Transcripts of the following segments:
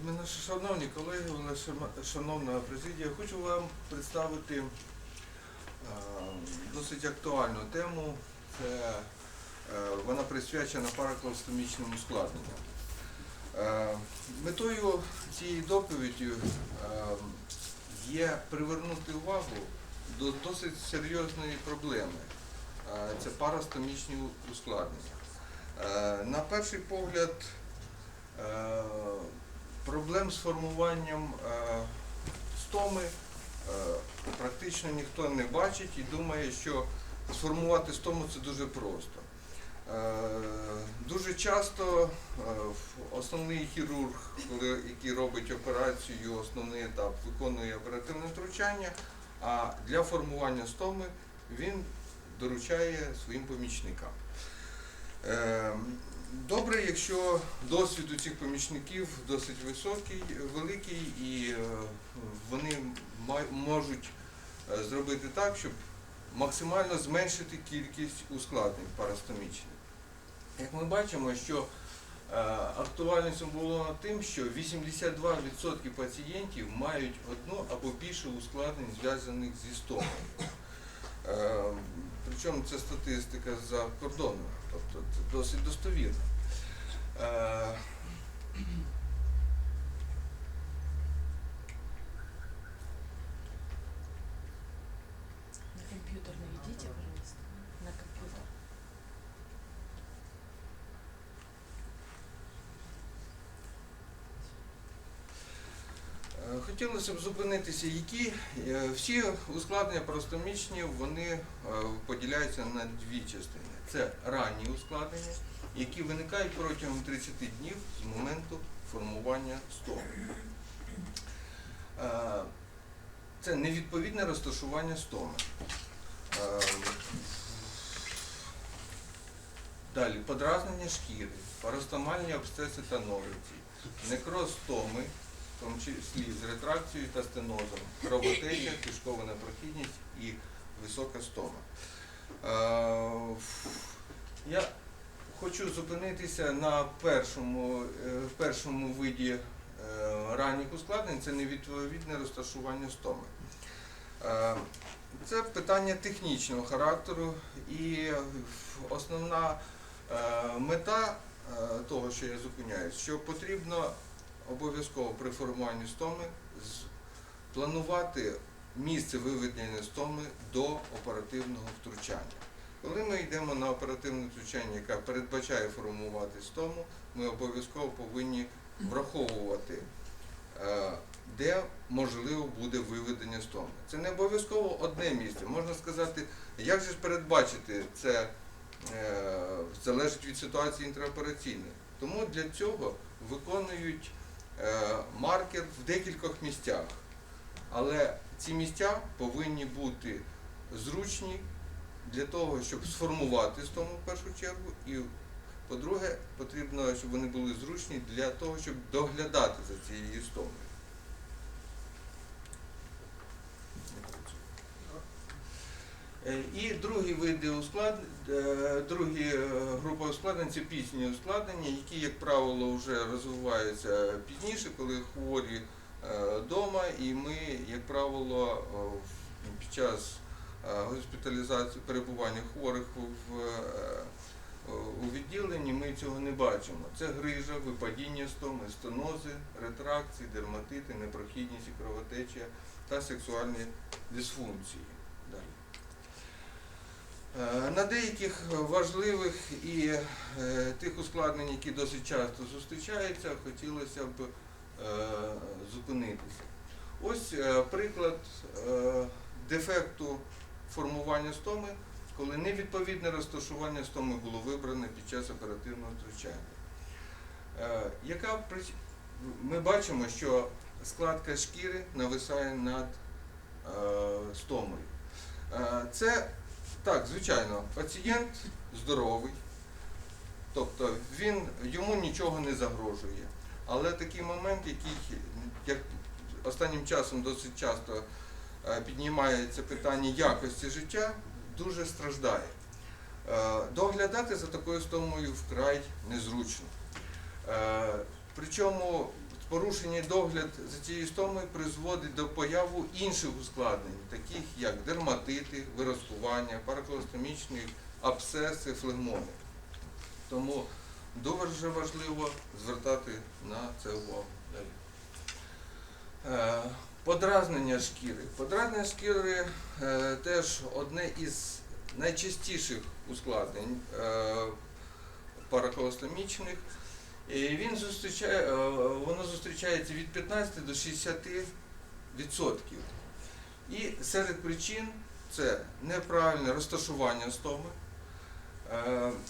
Мене шановні колеги, шановна президія, хочу вам представити е, досить актуальну тему. Це е, вона присвячена параклавстомічним ускладненням. Е, Метою цієї доповіді є привернути увагу до досить серйозної проблеми. Це парастомічні ускладнення. На перший погляд, проблем з формуванням е, стоми е, практично ніхто не бачить і думає, що сформувати стому це дуже просто. Е, Дуже часто основний хірург, який робить операцію, основний етап виконує оперативне втручання, а для формування стоми він доручає своїм помічникам. Добре, якщо досвід у цих помічників досить високий, великий, і е, вони можуть е, зробити так, щоб максимально зменшити кількість ускладнень парастомічних. Як ми бачимо, що е, актуальністю було тим, що 82% пацієнтів мають одну або більше ускладнень, зв'язаних зі стомою. Причому це статистика за кордоном, тобто це досить достовірно. Е, На компьютер наведите, пожалуйста. На компьютер. Е, Хотілося б зупинитися, які е, всі ускладнення простомічні вони поділяються на дві частини. Це ранні ускладнення, які виникають протягом 30 днів з моменту формування стоми. Е, Це невідповідне розташування стоми. Е, Далі подразнення шкіри, парастомальні абсцеси та ножиці, некроз стоми, в тому числі з ретракцією та стенозом, кровотеча, кишкова непрохідність і висока стома. Е, Я хочу зупинитися на першому, е, першому виді е, ранніх ускладнень, це невідповідне розташування стоми. Це питання технічного характеру і основна мета того, що я зупиняюсь, що потрібно обов'язково при формуванні стоми планувати місце виведення стоми до оперативного втручання. Коли ми йдемо на оперативне втручання, яке передбачає формувати стому, ми обов'язково повинні враховувати, е, де можливо буде виведення стоми. Це не обов'язково одне місце. Можна сказати, як же ж передбачити це е, залежить від ситуації інтраопераційної. Тому для цього виконують е, маркер в декількох місцях. Але ці місця повинні бути зручні для того, щоб сформувати стому в першу чергу, і по-друге, потрібно, щоб вони були зручні для того, щоб доглядати за цією стомою. Е, І другі види ускладнень, другі е, групи ускладнень це пізні ускладнення, які, як правило, вже розвиваються пізніше, коли хворі вдома, і ми, як правило, е, під час е, госпіталізації перебування хворих в, е, у відділенні ми цього не бачимо. Це грижа, випадіння стоми, стонози, ретракції, дерматити, непрохідність і кровотеча та сексуальні дисфункції. Е, На деяких важливих і е, тих ускладнень, які досить часто зустрічаються, хотілося б е, зупинитися. Ось е, приклад е, дефекту формування стоми, коли невідповідне розташування стоми було вибране під час оперативного втручання. Е, Яка Ми бачимо, що складка шкіри нависає над е, стомою. Е, Це так, звичайно, пацієнт здоровий, тобто він, йому нічого не загрожує. Але такий момент, який як останнім часом досить часто е, піднімається питання якості життя, дуже страждає. Е, Доглядати за такою стомою вкрай незручно. Е, Причому порушення догляд за цією стомою призводить до появу інших ускладнень, таких як дерматити, виразкування, параколостомічні абсцеси, флегмони. Тому дуже важливо звертати на це увагу. Далі. Е, Подразнення шкіри. Подразнення шкіри е, теж одне із найчастіших ускладнень е, параколостомічних. Він зустрічає, воно зустрічається від 15 до 60 відсотків. І серед причин це неправильне розташування стоми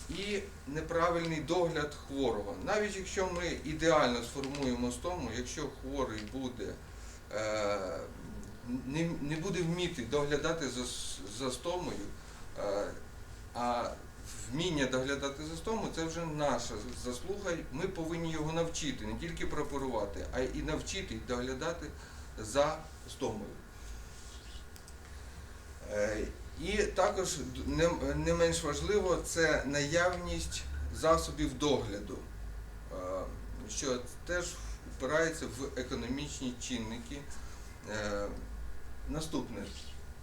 і неправильний догляд хворого. Навіть якщо ми ідеально сформуємо стому, якщо хворий буде е, не, буде вміти доглядати за, стомою, е, а вміння доглядати за стому це вже наша заслуга. Ми повинні його навчити, не тільки прооперувати, а й навчити доглядати за стомою. І також не, менш важливо це наявність засобів догляду, що теж впирається в економічні чинники. Е, Наступне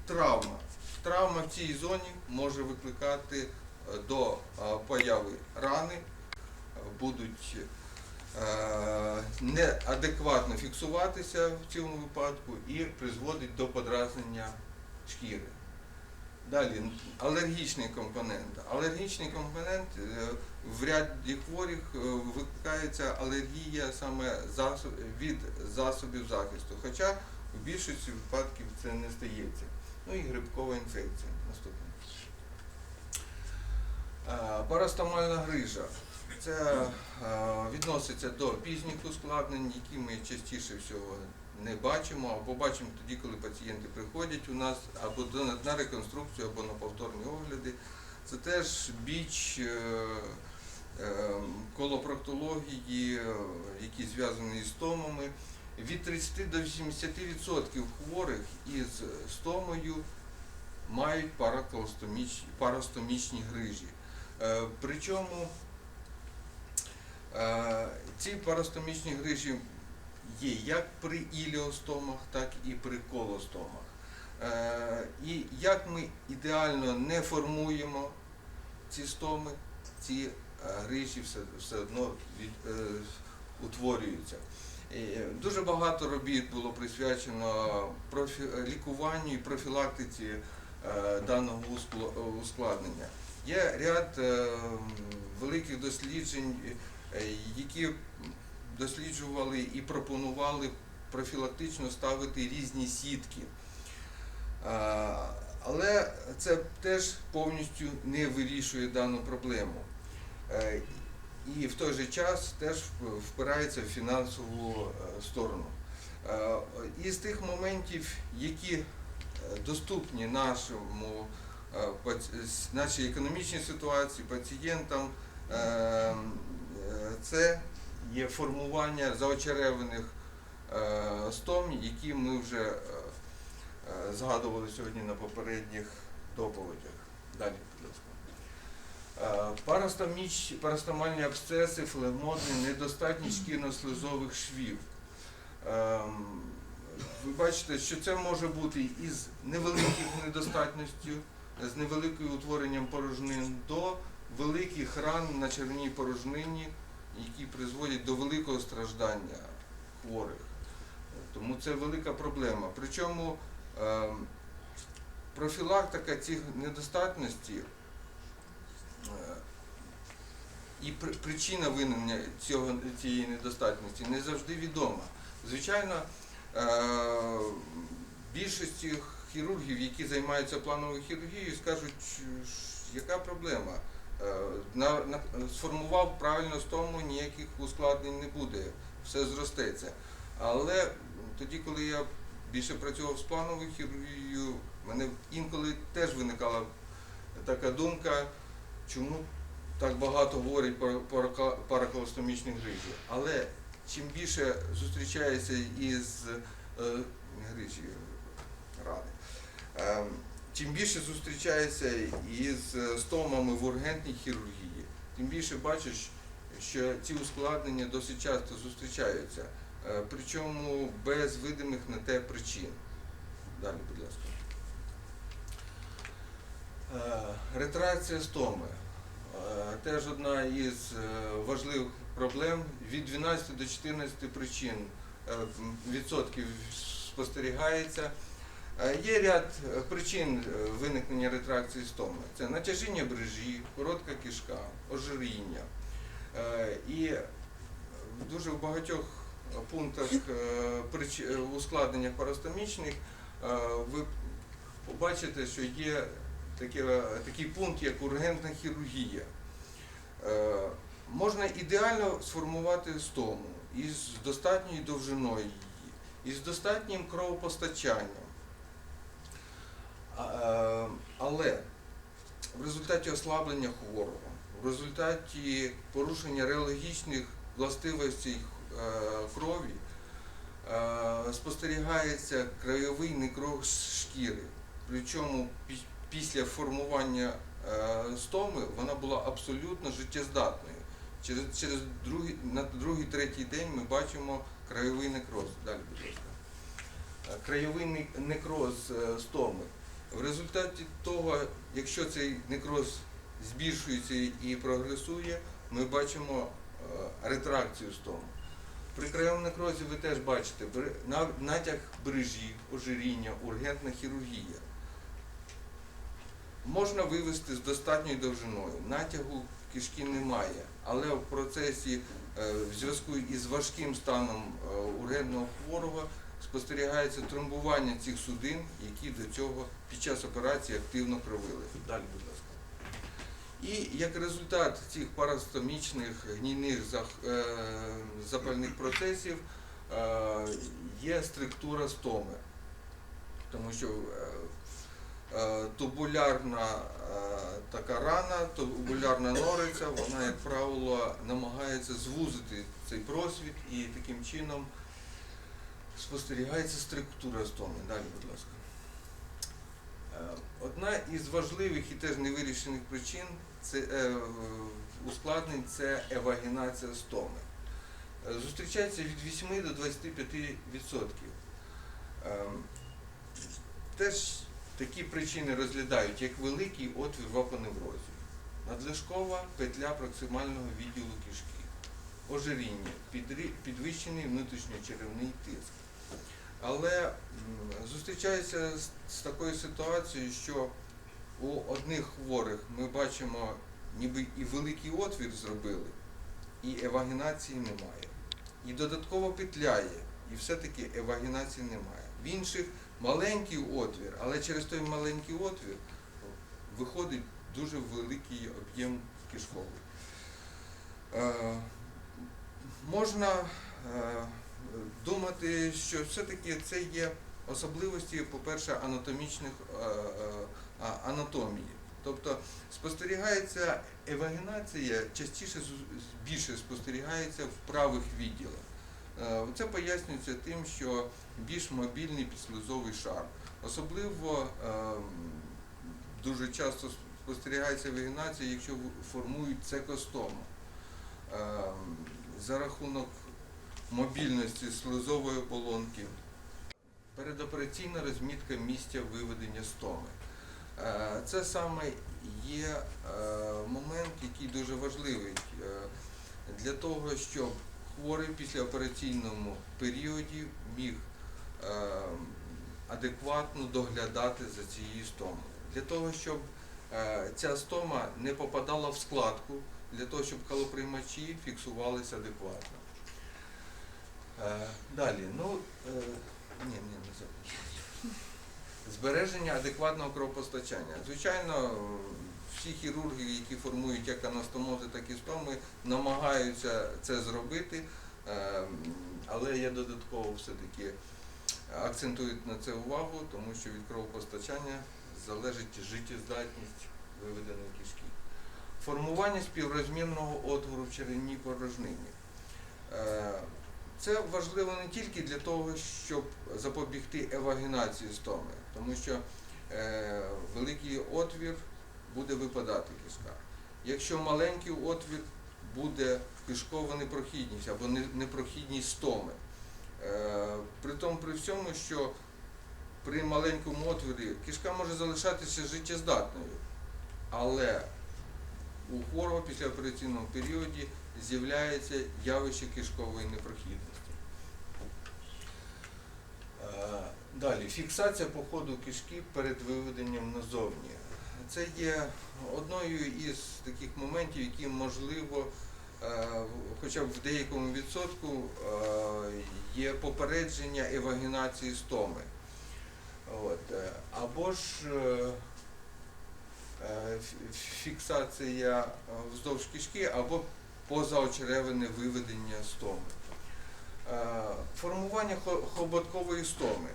травма. Травма в цій зоні може викликати е, до е, появи рани, будуть неадекватно фіксуватися в цьому випадку і призводить до подразнення шкіри. Далі алергічний компонент. Алергічний компонент е, в ряді хворих е, викликається алергія саме від засобів захисту. Хоча в більшості випадків це не стається. Ну і грибкова інфекція. Наступне. Парастомальна грижа. Це е, відноситься до пізніх ускладнень, які ми частіше всього не бачимо, або бачимо тоді, коли пацієнти приходять у нас або на реконструкцію, або на повторні огляди. Це теж біч е, е, колопроктології, які зв'язані з стомами. Від 30 до 80% хворих із стомою мають парастомічні грижі. Е, Причому ці парастомічні грижі є як при іліостомах, так і при колостомах. Е, І як ми ідеально не формуємо ці стоми, ці е, грижі все, все одно від, е, утворюються. Дуже багато робіт було присвячено профі... лікуванню і профілактиці е, даного ускладнення. Є ряд е, великих досліджень, е, які досліджували і пропонували профілактично ставити різні сітки. Але це теж повністю не вирішує дану проблему. Е, І в той же час теж впирається в фінансову е, сторону. Е, Із тих моментів, які доступні нашому нашій економічній ситуації, пацієнтам, е, е, це є формування заочереваних е, стом, які ми вже е, е, згадували сьогодні на попередніх доповідях. Далі, будь ласка. Е, парастомальні абсцеси, флегмони, недостатність шкірно-слизових швів. Ви бачите, що це може бути із невеликих недостатністю, з невеликим утворенням порожнин до великих ран на червній порожнині, які призводять до великого страждання хворих. Тому це велика проблема. Причому ем, профілактика цих недостатностей і при- причина виникнення цього, цієї недостатності не завжди відома. Звичайно, е, більшості хірургів, які займаються плановою хірургією, скажуть, яка проблема. Е, На, на, сформував правильно стому, ніяких ускладнень не буде, все зростеться. Але тоді, коли я більше працював з плановою хірургією, мене інколи теж виникала така думка, чому так багато говорять про параколостомічні грижі. Але чим більше зустрічається із е, грижі рани, е, чим більше зустрічається із е, стомами в ургентній хірургії, тим більше бачиш, що ці ускладнення досить часто зустрічаються. е, причому без видимих на те причин. Далі, будь ласка. Е, Ретракція стоми. Теж одна із важливих проблем. Від 12 до 14 причин відсотків спостерігається. Е, Є ряд е, причин е, виникнення ретракції стоми. Це натяжіння брижі, коротка кишка, ожиріння. І дуже в багатьох пунктах ускладнення парастомічних е, ви побачите, що є такий пункт, як ургентна хірургія. Можна ідеально сформувати стому із достатньою довжиною її, із достатнім кровопостачанням. Е, Але в результаті ослаблення хворого, в результаті порушення реологічних властивостей е, крові е, спостерігається краєвий некроз шкіри. Причому після формування стоми вона була абсолютно життєздатною. Через, через другий, на другий, третій день ми бачимо краєвий некроз. Далі, будь ласка. Краєвий некроз стоми. В результаті того, якщо цей некроз збільшується і прогресує, ми бачимо е, ретракцію стоми. При краєвому некрозі ви теж бачите натяг брижі, ожиріння, ургентна хірургія. Можна вивести з достатньою довжиною. Натягу кишки немає, але в процесі е, в зв'язку із важким станом е, ургентного хворого спостерігається тромбування цих судин, які до цього під час операції активно кровили. Далі, будь ласка. І як результат цих парастомічних гнійних е, запальних процесів е, є структура стоми. Тому що е, тубулярна така рана, тубулярна нориця, вона, як правило, намагається звузити цей просвіт і таким чином спостерігається структура стоми. Далі, будь ласка. Е, Одна із важливих і теж невирішених причин це, е, ускладнень це евагінація стоми. Е, Зустрічається від 8 до 25 відсотків. Ем, Теж такі причини розглядають як великий отвір в апоневрозі, надлишкова петля проксимального відділу кишки, ожиріння, підвищений внутрішньочеревний тиск. Але зустрічається з, з такою ситуацією, що у одних хворих ми бачимо, ніби і великий отвір зробили, і евагінації немає. І додатково петляє, і все-таки евагінації немає. В інших маленький отвір, але через той маленький отвір виходить дуже великий об'єм кишковий. Е, можна е, думати, що все-таки це є особливості, по-перше, анатомічних е, е, анатомії. Тобто спостерігається евагінація, частіше більше спостерігається в правих відділах. Е, Це пояснюється тим, що більш мобільний підслизовий шар. Особливо дуже часто спостерігається вегінація, якщо формують цекостому. За рахунок мобільності слизової оболонки. Передопераційна розмітка місця виведення стоми. Е, Це саме є е, момент, який дуже важливий е, для того, щоб хворий післяопераційному періоді міг адекватно доглядати за цією стомою. Для того, щоб ця стома не попадала в складку, для того, щоб калоприймачі фіксувалися адекватно. Е, Далі, ну, е, ні, ні, не забув. Збереження адекватного кровопостачання. Звичайно, всі хірурги, які формують як анастомози, так і стоми, намагаються це зробити, е, але я додатково все-таки акцентують на це увагу, тому що від кровопостачання залежить життєздатність виведеної кишки. Формування співрозмірного отвору в черевній порожнині. Це важливо не тільки для того, щоб запобігти евагінації стоми, тому що е, великий отвір буде випадати кишка. Якщо маленький отвір буде кишкова непрохідність або непрохідність стоми. Е, При тому при всьому, що при маленькому отворі кишка може залишатися життєздатною, але у хворого після операційному періоді з'являється явище кишкової непрохідності. Е, Далі, фіксація по ходу кишки перед виведенням назовні. Це є одною із таких моментів, які можливо, е, хоча б в деякому відсотку е, є попередження евагінації стоми. От. Або ж фі- фіксація вздовж кишки, або позаочеревине виведення стоми. Е, Формування хоботкової стоми.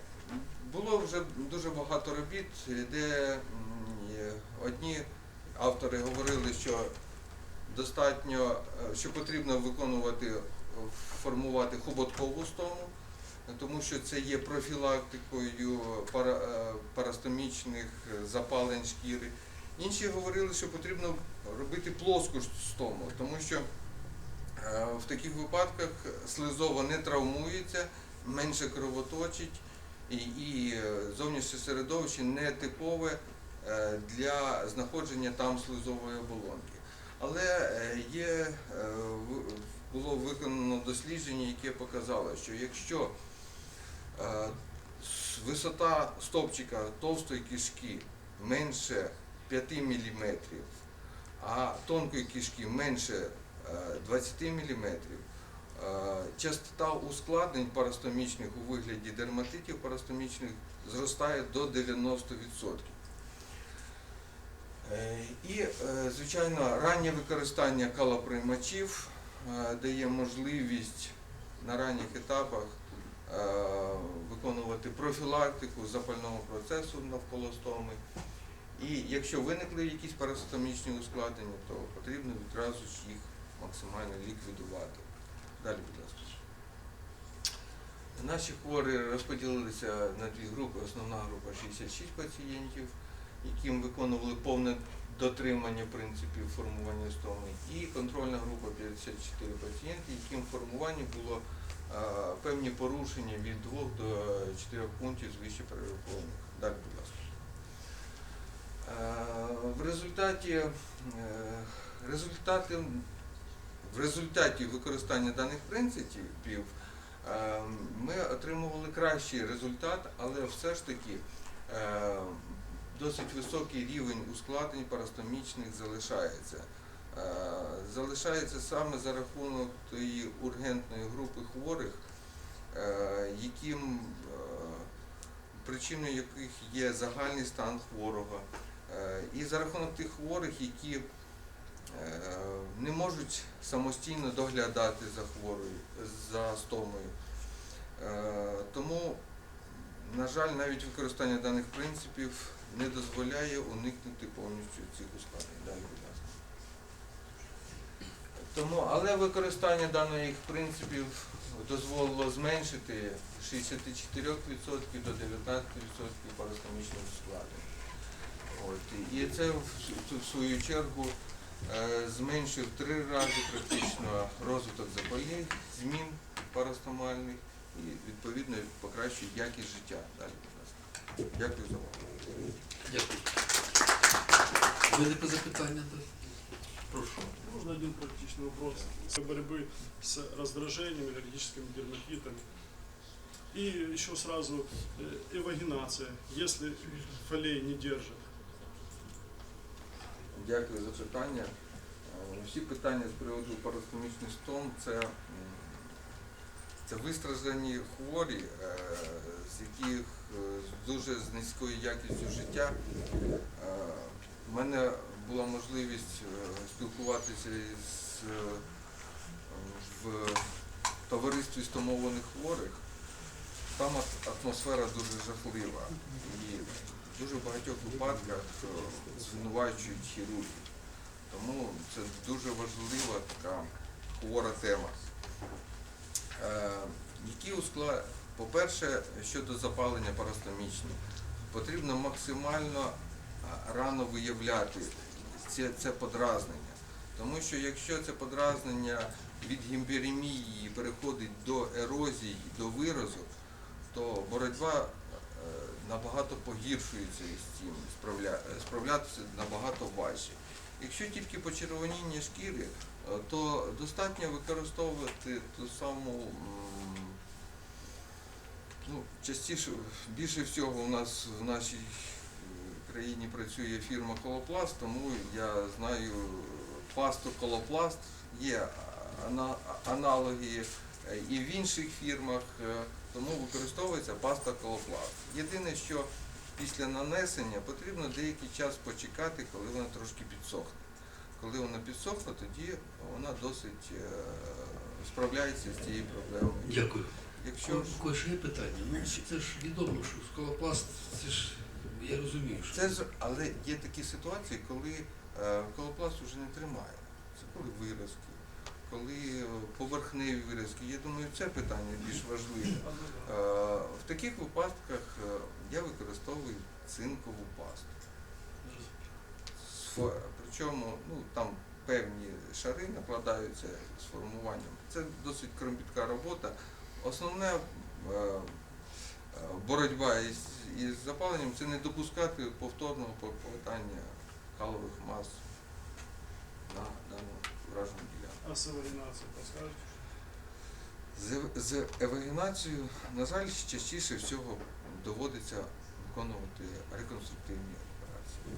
Було вже дуже багато робіт, де одні автори говорили, що достатньо, е, що потрібно виконувати, формувати хоботкову стому, тому що це є профілактикою е, парастомічних запалень шкіри. Інші говорили, що потрібно робити плоску стому, тому що в таких випадках слизова не травмується, менше кровоточить і, е, зовнішнє середовище не типове е, для знаходження там слизової оболонки. Але е, є, е, було виконано дослідження, яке показало, що якщо е, висота стовпчика товстої кишки менше 5 мм, а тонкої кишки менше е, 20 мм, частота ускладнень парастомічних у вигляді дерматитів парастомічних зростає до 90%. Е, І, е, звичайно, раннє використання калоприймачів е, дає можливість на ранніх етапах е, виконувати профілактику запального процесу навколо стоми. І якщо виникли якісь парастомічні ускладнення, то потрібно відразу ж їх максимально ліквідувати. Далі, будь ласка. Наші хворі розподілилися на дві групи. Основна група 66 пацієнтів, яким виконували повне дотримання принципів формування стоми, і контрольна група 54 пацієнти, яким в формуванні було е, певні порушення від 2 до 4 пунктів з вище перерахованих. Далі, будь ласка. В результаті, е, результати, в результаті використання даних принципів е, ми отримували кращий результат, але все ж таки е, досить високий рівень ускладнень парастомічних залишається. Е, Залишається саме за рахунок тієї ургентної групи хворих, е, яким е, причиною яких є загальний стан хворого. І за рахунок тих хворих, які не можуть самостійно доглядати за хворою, за стомою. Е, Тому, на жаль, навіть використання даних принципів не дозволяє уникнути повністю цих ускладнень. Тому, але використання даних принципів дозволило зменшити 64% до 19% парастомічних. От. І це в, свою чергу е, зменшив в три рази практично розвиток запальних змін парастомальних і відповідно покращує якість життя. Далі, будь ласка. Дякую за увагу. Дякую. Виникли запитання? до- Прошу. Можно один практичный вопрос для борьбы с раздражением, аллергическими дерматитами. И еще сразу э, эвагинация, если фолей не держит. Дякую за питання. Е, Всі питання з приводу парастомічних стом це, це вистраждані хворі, е, з яких е, з дуже з низькою якістю життя. У мене була можливість спілкуватися е, в товаристві стомованих хворих. Там атмосфера дуже жахлива. І дуже багатьох випадках е, звинувачують хірургів. Тому це дуже важлива така хвора тема. Е, які ускла... По-перше, щодо запалення парастомічних, потрібно максимально рано виявляти це, це подразнення. Тому що якщо це подразнення від гімперемії переходить до ерозії, до виразу, то боротьба е, набагато погіршується із цим, справля- справлятися набагато важче. Якщо тільки почервоніння шкіри, е, то достатньо використовувати ту саму Ну, частіше, більше всього у нас в нашій е, країні працює фірма Колопласт, тому я знаю пасту Колопласт, є ана- аналоги е, і в інших фірмах, тому використовується паста Колопласт. Єдине, що після нанесення потрібно деякий час почекати, коли вона трошки підсохне. Коли вона підсохне, тоді вона досить е, справляється з цією проблемою. Дякую. Якщо Кое ще є питання. Ну, це ж відомо, що скалопласт, це ж я розумію, що Це ж, але є такі ситуації, коли е, колопласт вже не тримає. Це коли виразки, коли е, поверхневі виразки. Я думаю, це питання більш важливе. Е, в таких випадках е, я використовую цинкову пасту. Причому ну, там певні шари накладаються з формуванням. Це досить кропітка робота. Основне е, боротьба із, із запаленням це не допускати повторного попадання калових мас на дану вражену ділянку. А з евагінацією подскажете? З, з евагінацією, на жаль, частіше всього доводиться виконувати реконструктивні операції.